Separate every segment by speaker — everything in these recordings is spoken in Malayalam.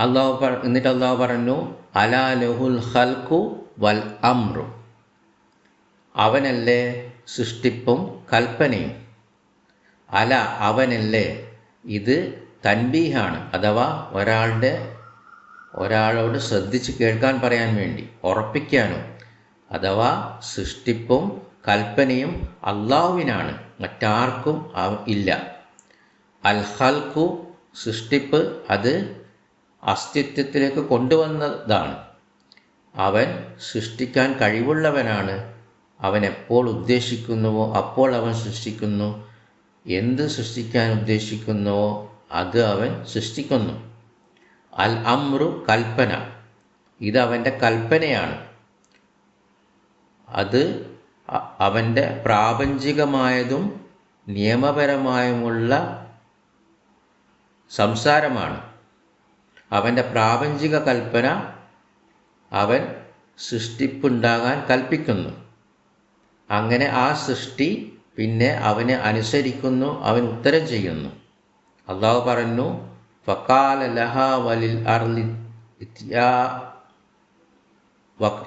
Speaker 1: അള്ളാഹു എന്നിട്ട് അള്ളാഹു പറഞ്ഞു അലാ ലഹുൽ ഹൽക്കു വൽ അമ്രു അവനല്ലേ സൃഷ്ടിപ്പും കൽപ്പനയും. അല അവനല്ലേ ഇത് തൻബീഹാണ് അഥവാ ഒരാളുടെ ഒരാളോട് ശ്രദ്ധിച്ച് കേൾക്കാൻ പറയാൻ വേണ്ടി ഉറപ്പിക്കാനും അഥവാ സൃഷ്ടിപ്പും കൽപ്പനയും അള്ളാഹുവിനാണ് മറ്റാർക്കും ഇല്ല. അൽ ഹൽക്കു സൃഷ്ടിപ്പ് അത് അസ്തിത്വത്തിലേക്ക് കൊണ്ടുവന്നതാണ്. അവൻ സൃഷ്ടിക്കാൻ കഴിവുള്ളവനാണ്. അവൻ എപ്പോൾ ഉദ്ദേശിക്കുന്നുവോ അപ്പോൾ അവൻ സൃഷ്ടിക്കുന്നു. എന്ത് സൃഷ്ടിക്കാൻ ഉദ്ദേശിക്കുന്നുവോ അത് അവൻ സൃഷ്ടിക്കുന്നു. അൽ അമ്രു കൽപ്പന. ഇത് അവന്റെ കൽപ്പനയാണ്. അത് അവന്റെ പ്രാപഞ്ചികമായതും നിയമപരമായുമുള്ള സംസാരമാണ്. അവന്റെ പ്രാപഞ്ചിക കൽപ്പന അവൻ സൃഷ്ടിപ്പുണ്ടാകാൻ കൽപ്പിക്കുന്നു. അങ്ങനെ ആ സൃഷ്ടി പിന്നെ അവനെ അനുസരിക്കുന്നു അവൻ ഉത്തരം ചെയ്യുന്നു. അള്ളാഹു പറഞ്ഞു ഫക്കാല വലിൽ അർലി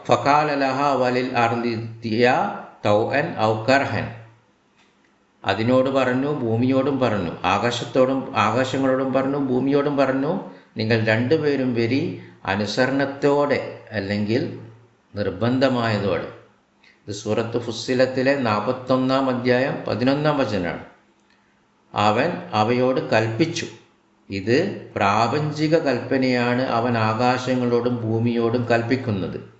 Speaker 1: ഫക്കാല തൗഅൻ അതിനോട് പറഞ്ഞു ഭൂമിയോടും പറഞ്ഞു ആകാശത്തോടും ആകാശങ്ങളോടും പറഞ്ഞു ഭൂമിയോടും പറഞ്ഞു നിങ്ങൾ രണ്ടുപേരും വരി അനുസരണത്തോടെ അല്ലെങ്കിൽ നിർബന്ധമായതോടെ. ഇത് സൂറത്ത് ഫുസ്സിലത്തിലെ നാൽപ്പത്തൊന്നാം അധ്യായം പതിനൊന്നാം വചനാണ് അവൻ അവയോട് കൽപ്പിച്ചു. ഇത് പ്രാപഞ്ചിക കൽപ്പനയാണ് അവൻ ആകാശങ്ങളോടും ഭൂമിയോടും കൽപ്പിക്കുന്നത്.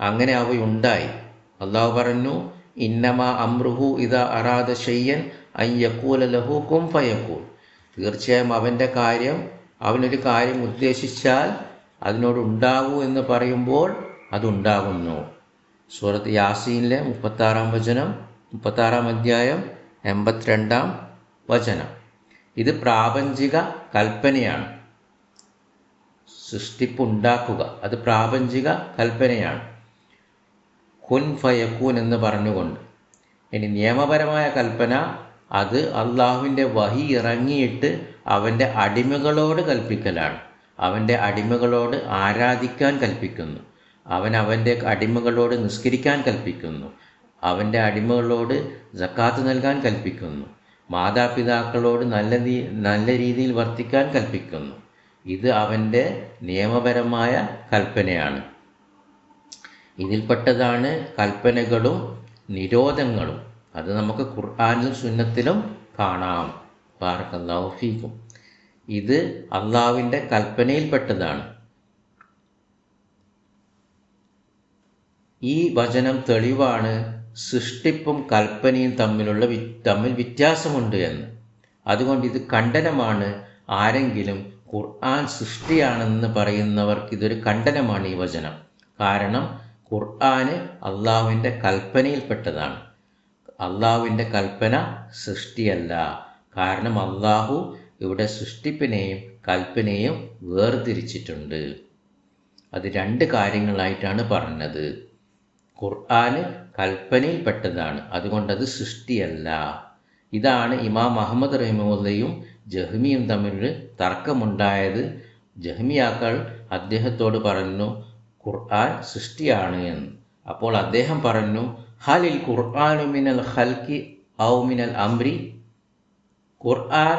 Speaker 1: അങ്ങനെ അവയുണ്ടായി. അള്ളാഹു പറഞ്ഞു ഇന്നമ അമ്രുഹു ഇത അറാദ ഷയ്യൻ അയ്യക്കൂല ലഹു കും ഫയക്കൂൽ. തീർച്ചയായും അവന്റെ കാര്യം അവനൊരു കാര്യം ഉദ്ദേശിച്ചാൽ അതിനോടുണ്ടാകൂ എന്ന് പറയുമ്പോൾ അതുണ്ടാകുന്നു. സൂറത്ത് യാസീനിലെ മുപ്പത്താറാം വചനം മുപ്പത്താറാം അധ്യായം എൺപത്തിരണ്ടാം വചനം. ഇത് പ്രാപഞ്ചിക കൽപ്പനയാണ്. സൃഷ്ടിപ്പുണ്ടാക്കുക അത് പ്രാപഞ്ചിക കൽപ്പനയാണ്. കുൻ ഫയക്കൂൻ എന്ന് പറഞ്ഞുകൊണ്ട്. ഇനി നിയമപരമായ കൽപ്പന അത് അള്ളാഹുവിന്റെ വഹി ഇറങ്ങിയിട്ട് അവന്റെ അടിമകളോട് കൽപ്പിക്കലാണ്. അവന്റെ അടിമകളോട് ആരാധിക്കാൻ കൽപ്പിക്കുന്നു. അവൻ അവന്റെ അടിമകളോട് നിസ്കരിക്കാൻ കൽപ്പിക്കുന്നു. അവന്റെ അടിമകളോട് ജക്കാത്ത് നൽകാൻ കൽപ്പിക്കുന്നു. മാതാപിതാക്കളോട് നല്ല നല്ല രീതിയിൽ വർത്തിക്കാൻ കൽപ്പിക്കുന്നു. ഇത് അവന്റെ നിയമപരമായ കൽപ്പനയാണ്. ഇതിൽപ്പെട്ടതാണ് കൽപ്പനകളും നിരോധങ്ങളും. അത് നമുക്ക് ഖുർആാനിലും സുന്നത്തിലും കാണാം. പാർക്കല്ലാഫീക്കും ഇത് അള്ളാവിന്റെ കൽപ്പനയിൽപ്പെട്ടതാണ്. ഈ വചനം തെളിവാണ് സൃഷ്ടിപ്പും കൽപ്പനയും തമ്മിലുള്ള തമ്മിൽ വ്യത്യാസമുണ്ട് എന്ന്. അതുകൊണ്ട് ഇത് കണ്ടനമാണ് ആരെങ്കിലും ഖുർആൻ സൃഷ്ടിയാണെന്ന് പറയുന്നവർക്ക് ഇതൊരു കണ്ടനമാണ് ഈ വചനം. കാരണം ഖുർആന് അള്ളാഹുവിന്റെ കൽപ്പനയിൽപ്പെട്ടതാണ്. അള്ളാഹുവിന്റെ കൽപ്പന സൃഷ്ടിയല്ല. കാരണം അള്ളാഹു ഇവിടെ സൃഷ്ടിപ്പിനെയും കൽപ്പനയും വേർതിരിച്ചിട്ടുണ്ട്. അത് രണ്ട് കാര്യങ്ങളായിട്ടാണ് പറഞ്ഞത്. ഖുർആന് കൽപ്പനയിൽപ്പെട്ടതാണ്. അതുകൊണ്ടത് സൃഷ്ടിയല്ല. ഇതാണ് ഇമാം അഹമ്മദ് റഹിമുല്ലയും ജഹ്മിയും തമ്മിൽ തർക്കമുണ്ടായത്. ജഹ്മിയാക്കൾ അദ്ദേഹത്തോട് പറഞ്ഞു ഖുർആൻ സൃഷ്ടിയാണ് എന്ന്. അപ്പോൾ അദ്ദേഹം പറഞ്ഞു ഹലിൽ ഖുർആാനു മിനൽ ഹൽക്കി ഔ മിനൽ അമ്രി ഖുർആൻ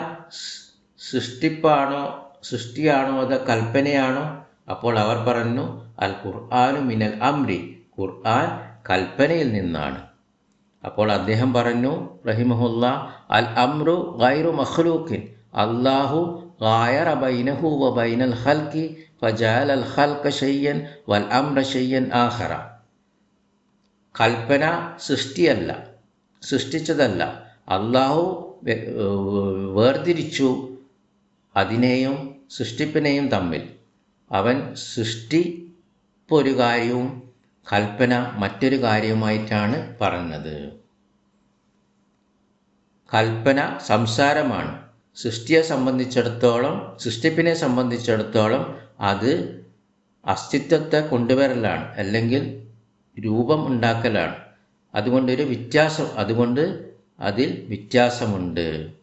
Speaker 1: സൃഷ്ടിപ്പാണോ സൃഷ്ടിയാണോ അത് കൽപ്പനയാണോ? അപ്പോൾ അവർ പറഞ്ഞു അൽ ഖുർആാനു മിനൽ അമ്രി ഖുർആൻ കൽപ്പനയിൽ നിന്നാണ്. അപ്പോൾ അദ്ദേഹം പറഞ്ഞു റഹിമഹുല്ല അൽ അമ്രു ഗൈറു മഖ്ലൂഖിൻ. അള്ളാഹു ബൈനൽ ഹൽക്കി ഫജാൽ അൽ ഹൽക്ക ഷയ്യൻ വൽ അമ്ര ഷയ്യൻ ആഹറ കൽപ്പന സൃഷ്ടിയല്ല സൃഷ്ടിച്ചതല്ല. അള്ളാഹു വേർതിരിച്ചു അതിനെയും സൃഷ്ടിപ്പിനെയും തമ്മിൽ. അവൻ സൃഷ്ടി ഒരു കാര്യവും കൽപ്പന മറ്റൊരു കാര്യവുമായിട്ടാണ് പറഞ്ഞത്. കൽപ്പന സംസാരമാണ്. സൃഷ്ടിയെ സംബന്ധിച്ചിടത്തോളം സൃഷ്ടിപ്പിനെ സംബന്ധിച്ചിടത്തോളം അത് അസ്തിത്വത്തെ കൊണ്ടുവരലാണ്. അല്ലെങ്കിൽ രൂപം ഉണ്ടാക്കലാണ്. അതുകൊണ്ടൊരു വ്യത്യാസം അതുകൊണ്ട് അതിൽ വ്യത്യാസമുണ്ട്.